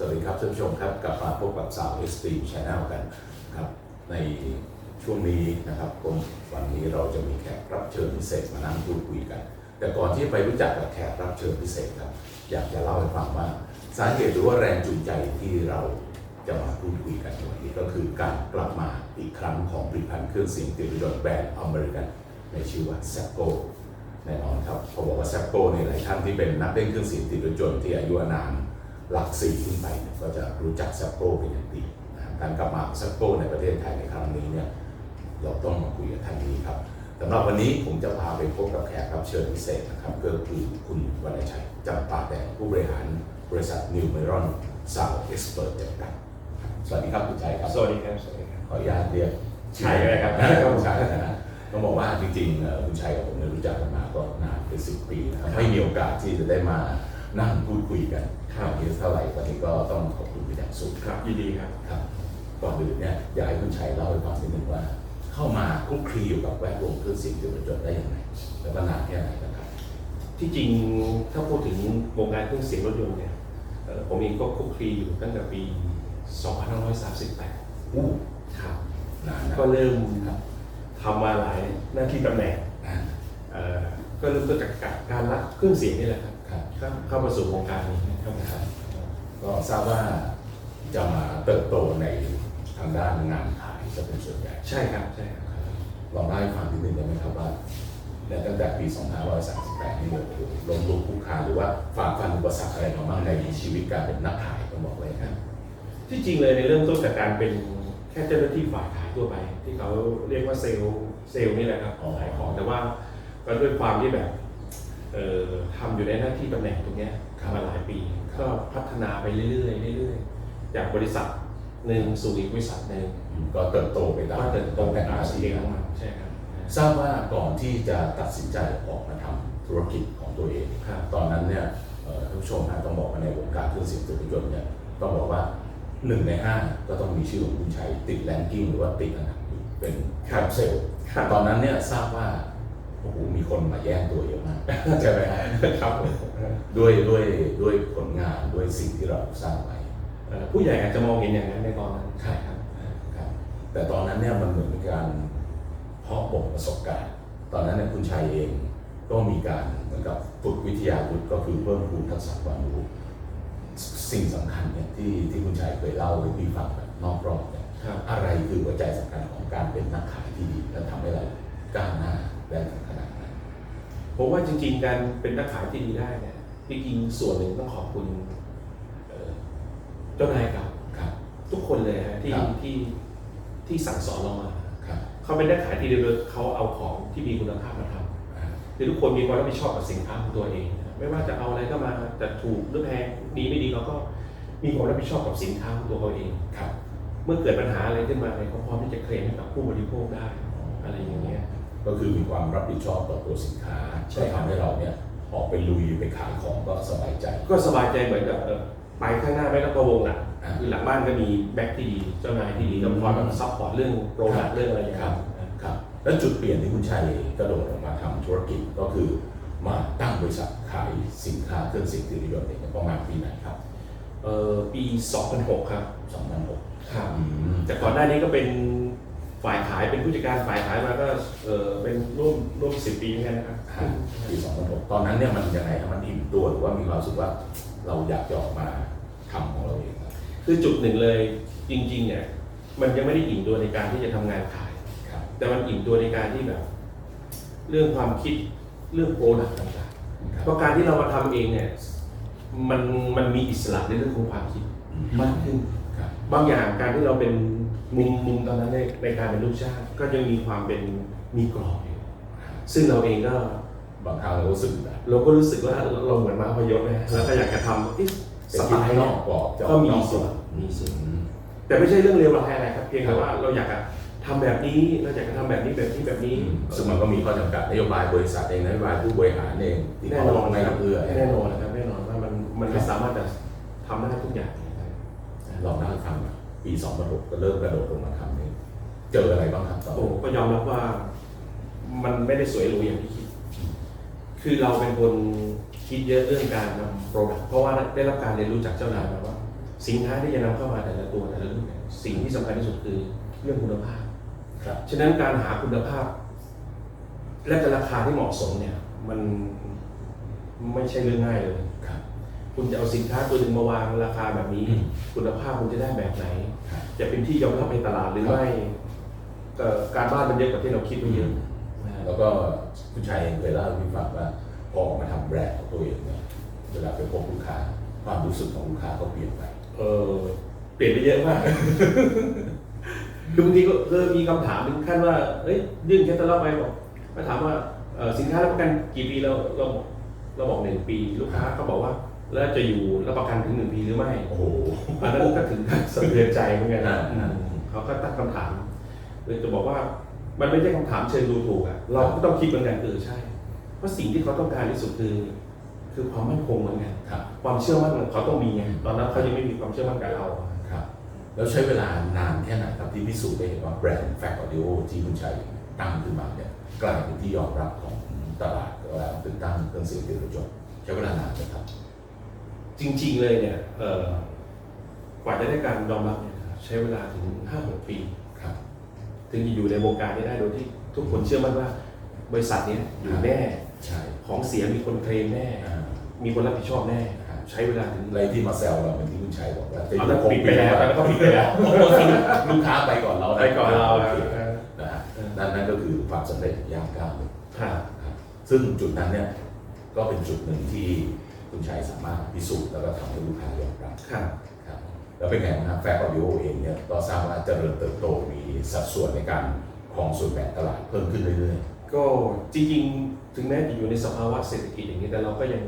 สวัสดีครับท่านผู้ชมครับกลับมาพบกับสาวเอ็กซ์ตรีมชาแนลกันครับในช่วงนี้นะครับผมวันนี้เราจะมีแขกรับเชิญพิเศษมานั่งพูดคุยกัน แต่ก่อนที่ไปรู้จักกับแขกรับเชิญพิเศษครับ อยากจะเล่าให้ฟังว่าสาเหตุหรือว่าแรงจูงใจที่เราจะมาพูดคุยกันวันนี้ก็คือการกลับมาอีกครั้งของผลิตภัณฑ์เครื่องเสียงติดรถยนต์แบรนด์อเมริกันในชื่อว่าแซปโกแน่นอนครับพอบอกว่าแซปโปเนี่ยหลายท่านที่เป็นนักเล่นเครื่องเสียงติดรถยนต์ที่อายุอาน หลักสี่ขึ้นไปเนี่ยก็จะรู้จักแซปโปเป็นอย่างดีนะครับการกลับมาของแซปโปในประเทศไทยในครั้งนี้เนี่ยเราต้องมาคุยกับท่านนี้ครับสำหรับวันนี้ผมจะพาไปพบกับแขกรับเชิญพิเศษนะครับก็คือคุณวรรณชัยจำปาแดงผู้บริหารบริษัทนิวเมรอนซาวเอ็กซ์เพรสจำกัดครับสวัสดีครับคุณชัยครับ สวัสดีครับสวัสดีครับขออนุญาตเรียกชัยก็ได้ครับคุณชัยนะฮะต้องบอกว่าจริงๆเอ่อคุณชัยกับผมเนี่ยรู้จักกันมาก็นานเป็นสิบปีนะครับไม่มีโอกาสที่จะได้มา นั่งพูดคุยกันครับวันนี้เท่าไหร่วันนี้ก็ต้องขอบคุณเป็นอย่างสูงครับยินดีครับครับก่อนอื่นเนี่ยอยากให้คุณชัยเล่าให้ฟังนิดนึงว่า เข้ามาคลุกคลีอยู่กับแวดวงเครื่องเสียงยนต์รถยนต์ได้ยังไงแล้วก็นานแค่ไหนนะครับ ที่จริงถ้าพูดถึงวงการเครื่องเสียงรถยนต์เนี่ยเอ่อผมเองก็คลุกคลีอยู่ตั้งแต่ปี 2538อู้ครับนานนะก็เริ่มครับทำมาหลายหน้าที่ตำแหน่งอ่าเอ่อก็เริ่มต้นจากการรักเครื่องเสียงนี่แหละครับครับก็ เข้ามาสู่วงการนี้ครับครับก็ทราบว่าจะมาเติบโตในทางด้านงานขายจะเป็นส่วนใหญ่ใช่ครับใช่ครับลองเล่าให้ฟังนิดนึงได้ไหมครับว่าเนี่ยตั้งแต่ปี 2538 นี่โอ้โหลงลุกคลุกคลานหรือว่าฝ่าฟันอุปสรรคอะไรมาบ้างในชีวิตการเป็นนักขายต้องบอกเลยครับ ที่จริงเลยในเริ่มต้นจากการเป็นแค่เจ้าหน้าที่ฝ่ายขายทั่วไป ที่เขาเรียกว่าเซลล์เซลล์นี่แหละครับอ๋อขายของแต่ว่าก็ด้วยความที่แบบเอ่อ ทำอยู่ในหน้าที่ตำแหน่งตรงเนี้ยมาหลายปี ก็พัฒนาไปเรื่อยๆเรื่อยๆจากบริษัทหนึ่งสู่อีกบริษัทหนึ่งก็เติบโตไปตามก็เติบโตไปตามสที่เกลของมันใช่ครับทราบว่าก่อนที่จะตัดสินใจออกมาทำธุรกิจของตัวเองครับตอนนั้นเนี่ยเอ่อท่านผู้ชมนะต้องบอกว่าในวงการเครื่องเสียงยนต์ยนต์เนี่ยต้องบอกว่าหนึ่งในห้าก็ต้องมีชื่อของคุณชัยติดแรงกิ้งหรือว่าติดอันดับอยู่เป็นแคปเซลครับตอนนั้นเนี่ยทราบว่า โอ้โหมีคนมาแย่งตัวเยอะมากใช่ไหมฮะครับผมด้วยด้วยด้วยผลงานด้วยสิ่งที่เราสร้างไว้เอ่อผู้ใหญ่อาจจะมองเห็นอย่างนั้นในตอนนั้นใช่ครับครับ แต่ตอนนั้นเนี่ยมันเหมือนเป็นการเพาะบ่มประสบการณ์ ตอนนั้นเนี่ยคุณชัยเองก็มีการเหมือนกับฝึกวิทยายุทธก็คือเพิ่มพูนทักษะความรู้สิ่งสำคัญเนี่ยที่ที่คุณชัยเคยเล่าให้พี่ฟังแบบนอกรอบเนี่ยครับอะไรคือหัวใจสำคัญของการเป็นนักขายที่ดี และทำให้เราก้าวหน้าได้ถึงขนาดนั้น ผมว่าจริงๆการเป็นนักขายที่ดีได้เนี่ยจริงๆส่วนหนึ่งต้องขอบคุณเอ่อเจ้านายเก่าครับ ทุกคนเลยฮะที่ครับ ที่ที่สั่งสอนเรามา ครับเขาเป็นนักขายที่ดีโดยเขาเอาของที่มีคุณภาพมาทอ่าำคือทุกคนมีความรับผิดชอบกับสินค้าของตัวเองนะไม่ว่าจะเอาอะไรก็มาจะถูกหรือแพงดีไม่ดีเราก็มีความรับผิดชอบกับสินค้าของตัวเขาเอง ครับเมื่อเกิดปัญหาอะไรขึ้นมาเนี่ยเขาพร้อมที่จะเคลมให้กับผู้บริโภคได้อะไรอย่างเงี้ย ก็คือมีความรับผิดชอบต่อตัวสินค้าใช่ก็ครับทำให้เราเนี่ยออกไปลุยไปขายของก็สบายใจ ก็สบายใจเหมือนกับเออไปข้างหน้าไม่ต้องพะวงหลังอ่าคือหลังบ้านก็มีแบ็คที่ดีเจ้านายที่ดีก็คอยแบบซัพพอร์ตเรื่องโปรดักต์เรื่องอะไรอย่างครัเงี้บยครับแล้วจุดเปลี่ยนที่คุณชัยกระโดดออกมาทำธุรกิจก็คือมาตั้งบริษัทขายสินค้าเครื่องเสียงติดรถยนต์เนี่ยประมาณปีไหนครับเออปี 2006 ครับ 2006 ครับอืมแต่ก่อนหน้านี้ก็เป็น ฝ่ายขายเป็นผู้จัดการฝ่ายขายมาก็เออเป็นร่วมร่วมสิบปีเหมือนกันนะครับ ฮะปี2006ตอนนั้นเนี่ยมันยังไงครับมันอิ่มตัวหรือว่ามีความรู้สึกว่าเราอยากจะออกมาทำของเราเองครับคือจุดหนึ่งเลยจริงๆเนี่ยมันยังไม่ได้อิ่มตัวในการที่จะทำงานขาย ครับ แต่มันอิ่มตัวในการที่แบบ เรื่องความคิดเรื่องโปรดักต์ต่างครัๆบเพราะการที่เรามาทำเองเนี่ยมันมันมีอิสระในเรื่องของความคิด มากขึ้น ครับ บางอย่างการที่เราเป็น มุมมุมตอนนั้นในในการเป็นลูกจ้างก็ยังมีความเป็นมีกรอบอยู่ซึ่งเราเองก็บางครั้งเราก็รู้สึกแบบเราก็รู้สึกว่าเราเหมือนมาพยศนะแล้วก็อยากจะทำเอ๊ะเป็นสที่ไตล์นเนอกกรอบจะก็มีนอกส่วนมีมีส่ส่ววนนแต่ไม่ใช่เรื่องเลวร้ายอะไรครับเพียงแต่ว่าเราอยากจะทำแบบนี้เราอยากจะทำแบบนี้แบบนี้แบบนี้ ซึ่งมันก็มีข้อจำกัดนโยบายบริษัทเองนโยบายผู้บริหารเองที่แน่เขานอนไม่นะครับเอื้อแน่นอนนะครับแน่นอนว่ามันมันไม่สามารถจะทำได้ทุกอย่างนะครับลองนั่งทำ ปี2006ก็เริ่มกระโดดลงมาทำเองเจออะไรบ้างครับตอนโอ้นั้นก็ยอมรับว่ามันไม่ได้สวยหรูอย่างที่คิด คือเราเป็นคนคิดเยอะเรื่องการทำโปรดักต์เพราะว่าได้รับการเรียนรู้จากเจ้านายมาว่า สินค้าที่จะนำเข้ามาแต่ละตัวแต่ละรุ่นเนี่ยสิ่งที่สำคัญที่สุดคือเรื่องคุณภาพ ครับ ฉะนั้นการหาคุณภาพ และก็ราคาที่เหมาะสมเนี่ย มันไม่ใช่เรื่องง่ายเลย ครับ คุณจะเอาสินค้าตัวหนึ่งมาวางราคาแบบนี้อืมคุณภาพคุณจะได้แบบไหนครับจะเป็นที่ยอมรับในตลาดหรือครับไม่เอ่อการบ้านมันเยอะกว่าที่เราคิดไว้เยอะนะฮะแล้วก็คุณชัยเองเคยเล่าให้พี่ฟังว่าพอออกมาทำแบรนด์ของตัวเองเนี่ยเวลาไปพบลูกค้า ความรู้สึกของลูกค้าก็เปลี่ยนไป เออเปลี่ยนไปเยอะมาก คือบางทีก็เริ่มมีคำถามถึงขั้นว่าเฮ้ยยื่นแคตตาล็อกไปบอกมาถามว่าเอ่อสินค้ารับประกันกี่ปีเราเราบอกเราบอกหนึ่งปี ลูกค้าก็บอกว่า แล้วจะอยู่รับประกันถึงหนึ่งปีหรือไม่โอ้โหอันนั้นก็ถึงกับสะเทือนใจเหมือนกันนะอ่าอืมเขาก็ตั้งคำถามเลยจะบอกว่ามันไม่ใช่คำถามเชิงดูถูกอะเราก็ต้องคิดเหมือนกันเออใช่ เพราะสิ่งที่เขาต้องการที่สุดคือ คือความมั่นคงเหมือนกันครับ ความเชื่อมั่นเขาต้องมีไงตอนนั้นเขายังไม่มีความเชื่อมั่นกับเรา ครับ แล้วใช้เวลานานแค่ไหนครับที่พิสูจน์ได้เห็นว่าแบรนด์แฟกออดิโอที่คุณชัยตั้งขึ้นมาเนี่ยกลายเป็นที่ยอมรับของตลาดเวลาติดตั้งเครื่องเสียงที่รถยนต์ใช้เวลานานไหมครับ จริงๆเลยเนี่ยเอ่อกว่าจะได้การยอมรับเนี่ยใช้เวลาถึงห้าหกปีครับ ถึงจะอยู่ในวงการนี้ได้โดยที่ทุกคนเชื่อมั่นว่า บริษัทเนี้ยอยู่แน่ ใช่ของเสียมีคนเคลมแน่ อ่า มีคนรับผิดชอบแน่ ครับ ใช้เวลาถึง อะไรที่มาแซวเราเหมือนที่คุณชัยบอกว่าจะตอนนั้นปิดไปแล้วตอนนั้นก็ปิดไปแล้วลูกค้าไปก่อนเราะไปก่อนเราโแล้วคนะฮะนั่นนั่นก็คือความสำเร็จอย่างก้าวหนึ่งค่ะครับ ซึ่งจุดนั้นเนี่ยก็เป็นจุดหนึ่งที่ คุณชัยสามารถพิสูจน์แล้วก็ทำให้ลูกค้ายอมรับค่ะครับแล้วเป็นไงบ้างครับแฟร์ออดิโอเองเนี่ยก็ทราบว่าเจริญเติบโตมีสัดส่วนในการครองส่วนแบ่งตลาดเพิ่มขึ้นเรื่อยก็จริงๆ ถึงแม้จะอยู่ในสภาวะเศรษฐกิจอย่างนี้แต่เราก็ยัง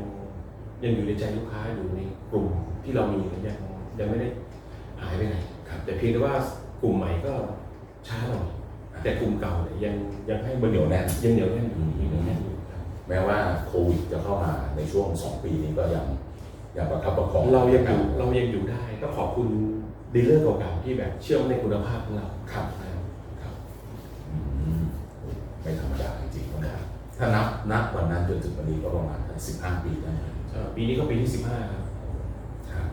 ยังอยู่ในใจลูกค้าอยู่ในกลุ่มที่เรามียังยังไม่ได้หายไปไหนๆครับแต่เพียงแต่ว่ากลุ่มใหม่ก็ช้าหน่อยแต่กลุ่มเก่าเนี่ยยังยังให้มันเหนียวแน่นยังเหนียวแน่นอยู่ยังเหนียวแน่นอยู่ครับ แม้ว่าโควิดจะเข้ามาในช่วง 2 ปีนี้ก็ยังยังประคับประคองเรายังอยู่เรายังอยู่ได้ก็ขอบคุณดีลเลอร์เก่าๆที่แบบเชื่อมั่นในคุณภาพของเราครับครับอืมไม่ธรรมดาจริงๆนะครับถ้านับนับวันนั้นจนถึงวันนี้ก็ประมาณ15ปีแล้วนะเอ่อปีนี้ก็ปีที่15ครับครับ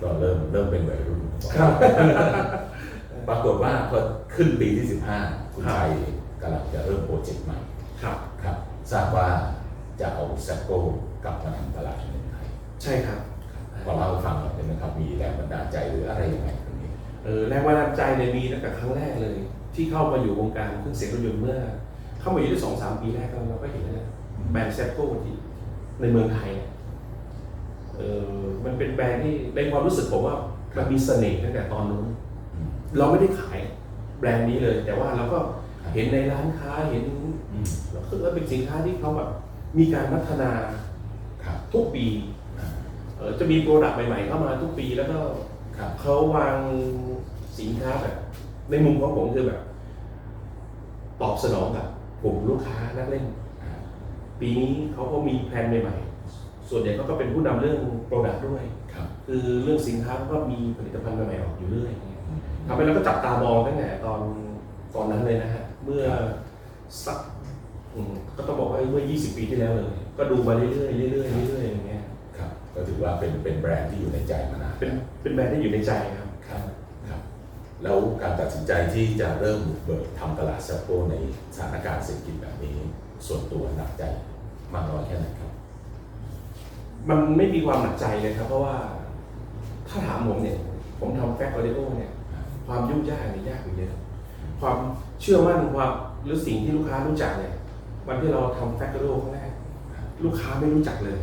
ก็เริ่มเริ่มเป็นวัยรุ่นครับปรากฏว่าพอขึ้นปีที่15คุณครับชัยกำลังจะเริ่มโปรเจกต์ใหม่ครับครับทราบว่า จะเอาแซกโก้กลับมาทำตลาดในเมืองไทยใช่ครับ พอเล่าให้ฟังหน่อยได้ไหมครับ มีแรงบันดาลใจหรืออะไรยังไงตรงนี้ เออแรงบันดาลใจเนี่ยมีตั้งแต่ครั้งแรกเลย ที่เข้ามาอยู่วงการเครื่องเสียงรถยนต์เมื่อ เข้ามาอยู่ได้สองสามปีแรกเราก็เห็นแล้วนะแบรนด์แซปโก้ที่ในเมืองไทยเนี่ยเออมันเป็นแบรนด์ที่ในความรู้สึกผมว่ามันมีเสน่ห์ตั้งแต่ตอนนู้นอืมเราไม่ได้ขายแบรนด์นี้เลย แต่ว่าเราก็ครับเห็นในร้านค้าเห็นอืมแล้วคือเป็นสินค้าที่เขาแบบ มีการพัฒนาครับทุกปีอ่าเออจะมีโปรดักต์ใหม่ ๆ เข้ามาทุกปีแล้วก็ครับเขาวางสินค้าแบบ ในมุมของผมคือแบบ ตอบสนองกับกลุ่มลูกค้านักเล่นอ่าปีนี้เขาก็มีแพลนใหม่ๆส่วนใหญ่เขาก็เป็นผู้นำเรื่องโปรดักต์ด้วย ครับคือเรื่องสินค้าก็มีผลิตภัณฑ์ใหม่ๆออกอยู่เรื่อยอืมทำให้เราก็จับตามองตั้งแต่ตอนตอนนั้นเลยนะฮะ เมื่อสักอืม ก็ต้องบอกว่าเมื่อ 20 ปีที่แล้วเลย ก็ดูมาเรื่อยๆเรื่อยๆเรื่อยๆอย่างเงี้ยครับก็ถือว่าเป็นเป็นแบรนด์ที่อยู่ในใจมานานเป็นเป็นแบรนด์ที่อยู่ในใจครับครับครับ แล้วการตัดสินใจที่จะเริ่มบุกเบิกทำตลาดแซปโก้ในสถานการณ์เศรษฐกิจแบบนี้ ส่วนตัวหนักใจมากน้อยแค่ไหนครับ มันไม่มีความหนักใจเลยครับ เพราะว่าถ้าถามผมเนี่ย ผมทำแฟคออดิโอเนี่ย ความยุ่งยากเนี่ยยากอยู่เยอะความเชื่อมั่นความหรือสิ่งที่ลูกค้ารู้จักเนี่ย วันที่เราทำแฟคออดิโอครั้งแรกลูกค้าไม่รู้จักเลย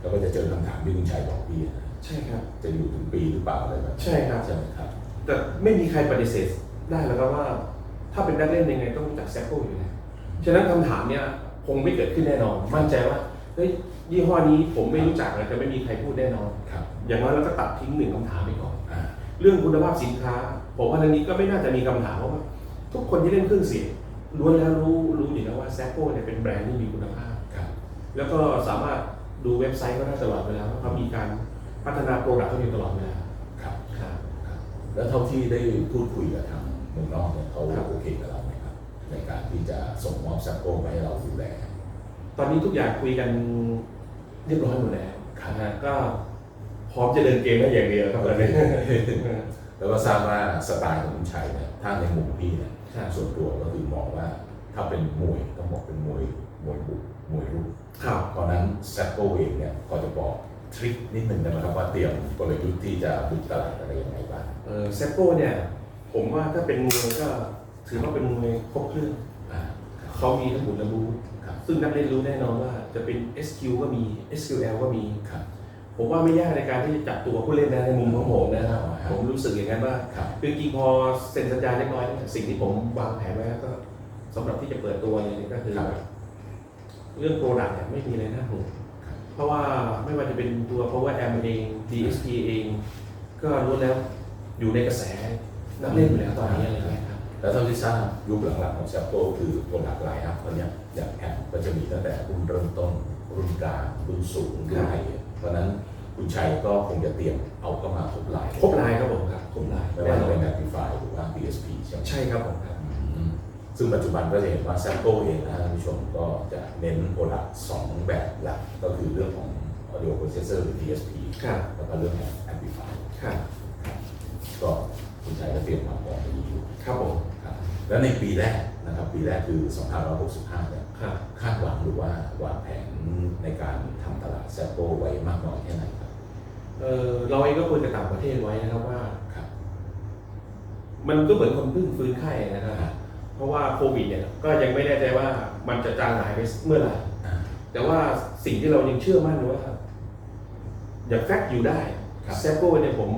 แล้วก็จะเจอคำถามที่คุณชัยบอกพี่นะใช่ครับ จะอยู่ถึงปีหรือเปล่าอะไรแบบนี้ใช่ครับ ใช่ไหมครับ แต่ไม่มีใครปฏิเสธได้แล้วก็ว่า ถ้าเป็นนักเล่นยังไงต้องรู้จักแซปโก้อยู่แล้วฉะนั้นคำถามเนี่ยคงไม่เกิดขึ้นแน่นอน มั่นใจว่าเฮ้ยยี่ห้อนี้ผมไม่รู้จักเลยจะไม่มีใครพูดแน่นอน ครับอย่างน้อยเราก็ตัดทิ้งหนึ่งคำถามไปก่อน อ่าเรื่องคุณภาพสินค้า ผมว่าเรื่องนี้ก็ไม่น่าจะมีคำถามเพราะว่า ทุกคนที่เล่นเครื่องเสียง ล้วนแล้วรู้รู้อยู่แล้วว่าแซปโก้เนี่ยเป็นแบรนด์ที่มีคุณภาพครับ แล้วก็สามารถดูเว็บไซต์ก็ได้ตลอดเวลาว่าเขามีการพัฒนาโปรดักต์เขาอยู่ตลอดเวลาครับครับครับแล้วเท่าที่ได้พูดคุยกับทางเมืองนอกเนี่ยเขาครับโอเคกับเราไหมครับ ในการที่จะส่งมอบแซปโก้มาให้เราดูแลตอนนี้ทุกอย่างคุยกันเรียบร้อยหมดแล้วครับนะฮะก็พร้อมจะเดินเกมได้อย่างเดียวครับตอนนี้แล้วก็ทราบว่าสไตล์ของคุณชัยเนี่ยถ้าในมุมพี่เนี่ยครับ ส่วนตัวก็คือมองว่าถ้าเป็นมวยต้องบอกเป็นมวยมวยบุกมวยรุกครับเพราะฉะนั้นแซปโกเองเนี่ยก็จะบอกทริคนิดนึงได้ไหมครับว่าเตรียมกลยุทธ์ที่จะบุกตลาดอะไรยังไงบ้างเออเซปโก้เนี่ยผมว่าถ้าเป็นมวยก็ถือว่าเป็นมวยครบเครื่องอ่าเขามีทั้งหมดและรู้ครับซึ่งนักเล่นรู้แน่นอนว่าจะเป็น SQ ก็มี SQL ก็มีครับ ผมว่าไม่ยากในการที่จะจับตัวผู้เล่นนะในมุมของผมนะครับครับ ผมรู้สึกอย่างนั้นว่าครับ คือจริงๆพอเซ็นสัญญาเรียบร้อยเนี่ยสิ่งที่ผมวางแผนไว้ก็สำหรับที่จะเปิดตัวเลยเนี่ยก็คือ ครับ เรื่องโปรดักต์เนี่ยไม่มีอะไรน่าห่วงครับ เพราะว่าไม่ว่าจะเป็นตัว Power Amp เอง DSP เอง ก็รู้วนแล้วอยู่ในกระแสนักเล่นอยู่แล้วตอนนี้อะไรเงี้ยครับแล้วเท่าที่ทราบยุคหลังๆของแซปโกคือตัวหลากหลายครับตอนเนี้ยอย่างแอปก็จะมีตั้งแต่รุ่นเริ่มต้นรุ่นกลางรุ่นสูงรุ่นไฮ เพราะฉะนั้นคุณชัยก็คงจะเตรียมเอาเข้ามาครบลายครบลายครับผมครับครบลายไม่ว่าจะเป็น Amplify หรือว่า DSP ใช่ไหมใช่ครับผมครับ อืมซึ่งปัจจุบันก็จะเห็นว่าแซมโกเองนะท่านผู้ชมก็จะเน้นโปรดักต์สองแบบหลักก็คือเรื่องของ Audio Processor หรือ DSP ครับ แล้วก็เรื่องของ Amplify ครับก็คุณชัยก็เตรียมความพร้อมไปอยู่ ครับผม ครับแล้วในปีแรกนะครับปีแรกคือ 2565เนี่ย ครับคาดหวังหรือว่าวางแผนในการทำตลาดแซมโกไว้มากน้อยแค่ไหนครับเออเราเองก็คุยกับต่างประเทศไว้นะครับว่าครับมันก็เหมือนคนเพิ่งฟื้นไข้นะครับเพราะว่าโควิดเนี่ยก็ยังไม่แน่ใจว่ามันจะจางหายไปเมื่อไหร่อ่าแต่ว่าสิ่งที่เรายังเชื่อมั่นว่าอย่างแฟกอยู่ได้ครับแซปโก้เนี่ยผม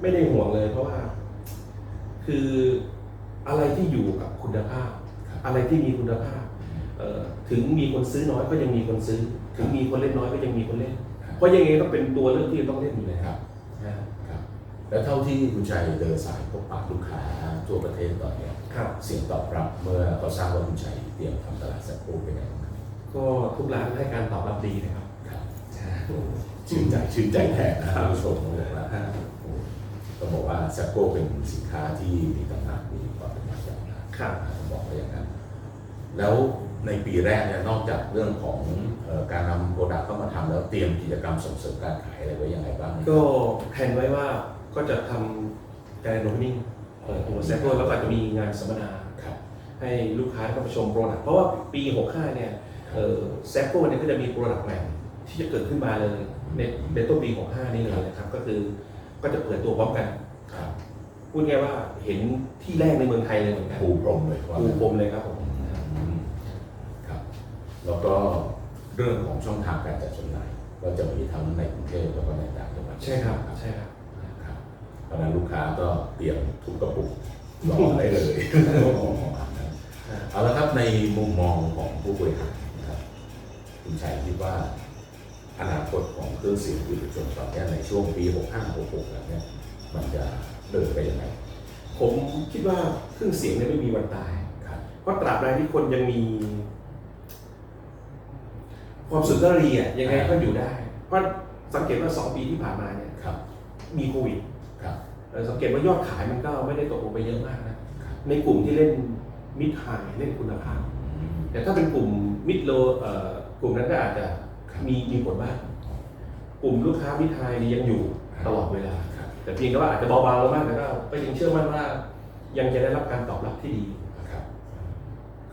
ไม่ได้ห่วงเลย เพราะว่า คืออะไรที่อยู่กับคุณภาพครับอะไรที่มีคุณภาพเอ่อ ถึงมีคนซื้อน้อยก็ยังมีคนซื้อ ถึงมีคนเล่นน้อยก็ยังมีคนเล่นครับเพราะยังไงต้องเป็นตัวเลือกที่ต้องเล่นอยู่แล้วครับนะครับ แล้วเท่าที่คุณชัยเดินสายพบปะลูกค้าทั่วประเทศตอนเนี้ยครับเสียงตอบรับเมื่อเขาทราบว่าคุณชัยเตรียมทำตลาดแซปโกเป็นไงบ้างครับก็ทุกร้านให้การตอบรับดีนะครับครับชื่นใจชื่นใจแทนนะครับผู้ชมต้องบอกว่าต้องบอกว่าแซปโกเป็นสินค้าที่มีตำนานมีความเป็นมายาวนานครับต้องบอกว่าอย่างนั้นแล้ว ในปีแรกเนี่ยนอกจากเรื่องของเอ่อการนำโปรดักต์เข้ามาทำแล้วเตรียมกิจกรรมส่งเสริมการขายอะไรไว้ยังไงบ้างไหมก็แผนไว้ว่าก็จะทำการโนมิงเปิดตัวแซปโก้แล้วก็อาจจะมีงานสัมมนาครับให้ลูกค้าได้เข้ามาชมโปรดักต์เพราะว่าปี 65 เนี่ยแซปโก้เนี่ยก็จะมีโปรดักต์ใหม่ที่จะเกิดขึ้นมาเลยในในต้นปี 65 นี้เลยนะครับก็คือก็จะเปิดตัวพร้อมกันครับพูดง่ายๆว่าเห็นที่แรกในเมืองไทยเลยเหมือนกันปูพรมเลยว่าปูพรมเลยครับผมอืมครับ แล้วก็เรื่องของช่องทางการจัดจำหน่ายก็จะมีทั้งในกรุงเทพแล้วก็ในต่างจังหวัดใช่ครับใช่ครับครับเพราะฉะนั้นลูกค้าก็เตรียมทุกกระปุกรอได้เลยเอาละครับในมุมมองของผู้บริหารนะครับคุณชัยคิดว่าอนาคตของเครื่องเสียงอุปกรณ์ตอนเนี้ยในช่วงปี 65 66แบบเนี้ยมันจะเดินไปยังไง ผมคิดว่าเครื่องเสียงเนี่ยไม่มีวันตายครับเพราะตราบใดที่คนยังมี ความสุนทรีอะยังไงก็อยู่ได้ เพราะสังเกตว่า2ปีที่ผ่านมาเนี่ยครับ มีโควิดครับเอ่อสังเกตว่ายอดขายมันก็ไม่ได้ตกลงไปเยอะมากนะในกลุ่มที่เล่นมิดไฮเล่นคุณภาพอืมแต่ถ้าเป็นกลุ่มมิดโลเอ่อกลุ่มนั้นก็อาจจะมีมีผลบ้างกลุ่มลูกค้ามิดไฮนี่ยังอยู่ตลอดเวลาครับแต่เพียงแต่ว่าอาจจะเบาๆลงบ้างแต่ก็ก็ยังเชื่อมั่นว่ายังจะได้รับการตอบรับที่ดีค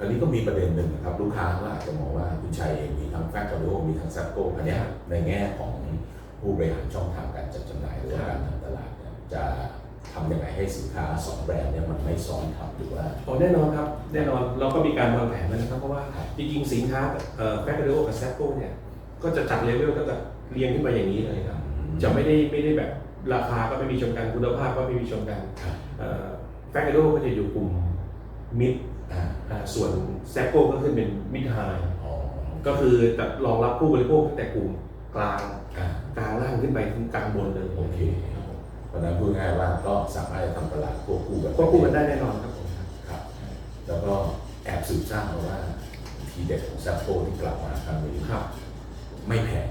รับคราวนี้ก็มีประเด็นหนึ่งนะครับลูกค้าก็อาจจะมองว่าคุณชัยเองมีทั้งแฟคทอริโอมีทั้งซัปโก้อันเนี้ยครับในแง่ของผู้บริหารช่องทางการจัดจำหน่ายหรือว่าครักาบรทำตลาดเนี่ยจะทำยังไงให้สินค้าสองแบรนด์เนี่ยมันไม่ซ้อนทับหรือว่าอ๋อแน่นอนครับ แน่นอนเราก็มีการวางแผนไว้นะครับ เพราะว่าครับจริงๆสินค้าแฟคเดโอกับแซปโก้เนี่ยก็จะจัดเลเวลก็จะเรียงขึ้นมาอย่างนี้เลยครับจะไม่ได้ไม่ได้แบบราคาก็ไม่มีชนกันคุณภาพก็ไม่มีชนกันครับแฟคเดโอก็จะอยู่กลุ่มมิดอ่าอ่า ส่วนแซปโก้ก็ขึ้นเป็นมิดไฮอ๋อก็คือจะรองรับผู้บริโภคตั้งแต่กลุ่มกลางอ่ากลางล่างขึ้นไปถึงกลางบนเลยโอเคครับผมเพราะฉะนั้นพูดง่ายๆว่าก็สามารถจะทำตลาดควบคู่กันควบคู่กันได้แน่นอนครับผมครับ แล้วก็แอบสืบทราบมาว่าทีเด็ดของซัปโก้ที่กลับมาครั้งนี้ครับ ไม่แพง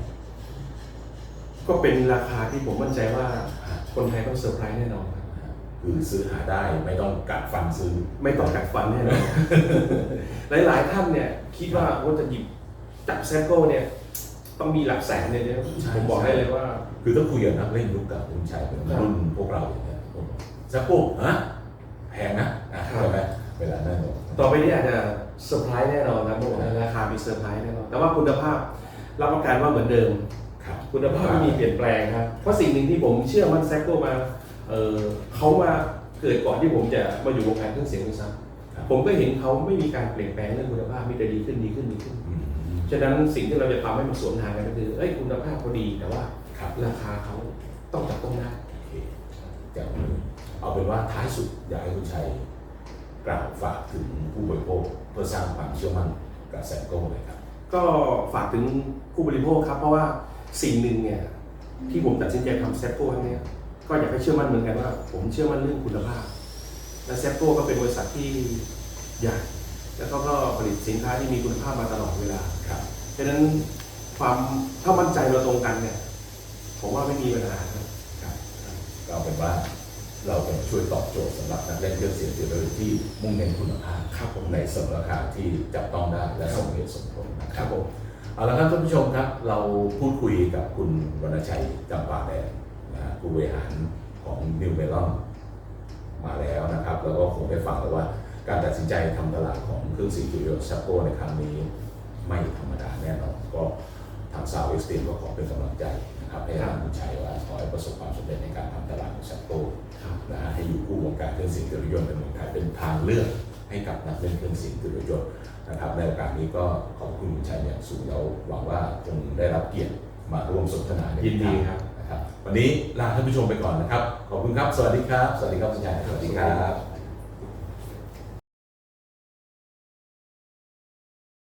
ก็เป็นราคาที่ผมมั่นใจว่าอ่าคนไทยต้องเซอร์ไพรส์แน่นอน ครับคือซื้อหาได้ไม่ต้องกัดฟันซื้อ ไม่ต้องกัดฟันแน่นอนหลายๆท่านเนี่ยคิดว่าว่าจะหยิบจับแซมโก้เนี่ยต้องมีหลักแสนเนี่ยนะใช่ผมบอกได้เลยว่า คือถ้าคุยกับนักเล่นยุคเก่าคุณชัยเป็นครับรุ่นพวกเราอย่างเงี้ยผมสักพวกฮะแพงนะอะครับใช่ไหมเวลานั้นต่อไปนี้อาจจะเซอร์ไพรส์แน่นอนครับผมราคามีเซอร์ไพรส์แน่นอนแต่ว่าคุณภาพรับประกันว่าเหมือนเดิมครับคุณภาพไม่มีเปลี่ยนแปลงครับเพราะสิ่งหนึ่งที่ผมเชื่อมั่นแซกโกมา เออเขามาเกิดก่อนที่ผมจะมาอยู่วงการเครื่องเสียงด้วยซ้ครับำผมก็เห็นเขาไม่มีการเปลี่ยนแปลงเรื่องคุณภาพมีแต่ดีขึ้นดีขึ้นดีขึ้นอืมฉะนั้นสิ่งที่เราจะทำให้มันสวนทางกันก็คือเอ้ยคุณภาพเขาดีแต่ว่าครับราคาเขาต้องจับต้องได้โอเคจากนี้เอาเป็นว่าท้ายสุดอยากให้คุณชัยกล่าวฝากถึงผู้บริโภคเพื่อสร้างความเชื่อมั่นกับแซมโก้เลยครับ ก็ฝากถึงผู้บริโภคครับ เพราะว่าสิ่งหนึ่งเนี่ยที่ผมตัดสินใจทำแซปโก้ครั้งเนี้ย ก็อยากให้เชื่อมั่นเหมือนกันว่า ผมเชื่อมั่นเรื่องคุณภาพ และแซปโก้ก็เป็นบริษัทที่ใหญ่แล้วก็ก็ผลิตสินค้าที่มีคุณภาพมาตลอดเวลาครับฉะนั้นความถ้ามั่นใจเราตรงกันเนี่ยผมว่าไม่มีปัญหาครับครับก็เอาเป็นว่าเราจะมาช่วยตอบโจทย์สำหรับนักเล่นเครื่องเสียงเทเลที่มุ่งเน้นคุณภาพครับผมในสมราคาที่จับต้องได้และครับสมเหตุสมผลนะคครัรับบผมเอาละครับท่านผู้ชมครับ เราพูดคุยกับคุณวรรณชัยจำปาแดงนะฮะ ผู้บริหารของนิวเมลอนมาแล้วนะครับ แล้วก็คงได้ฟังแล้วว่า การตัดสินใจทำตลาดของเครื่องเสียงจูเลียซัปโกในครั้งนี้ไม่ธรรมดาแน่นอนก็ทางซาวเอ็กซ์ตรีมก็ขอเป็นกำลังใจนะครับให้ทางคุณชัยว่าขอให้ประสบความสำเร็จในการทำตลาดของซัปโกครับนะฮะให้อยู่คู่วงการเครื่องเสียงเครื่องยนต์ในเมืองไทยเป็นทางเลือกให้กับนักเล่นเครื่องเสียงเครื่องยนต์นะครับในโอกาสนี้ก็ขอบคุณคุณชัยอย่างสูงแล้วหวังว่าคงได้รับเกียรติมาร่วมสนทนาในยินดีครับนะครับ วันนี้ลาท่านผู้ชมไปก่อนนะครับ ขอบคุณครับ สวัสดีครับ สวัสดีครับคุณชัยสวัสดีครับ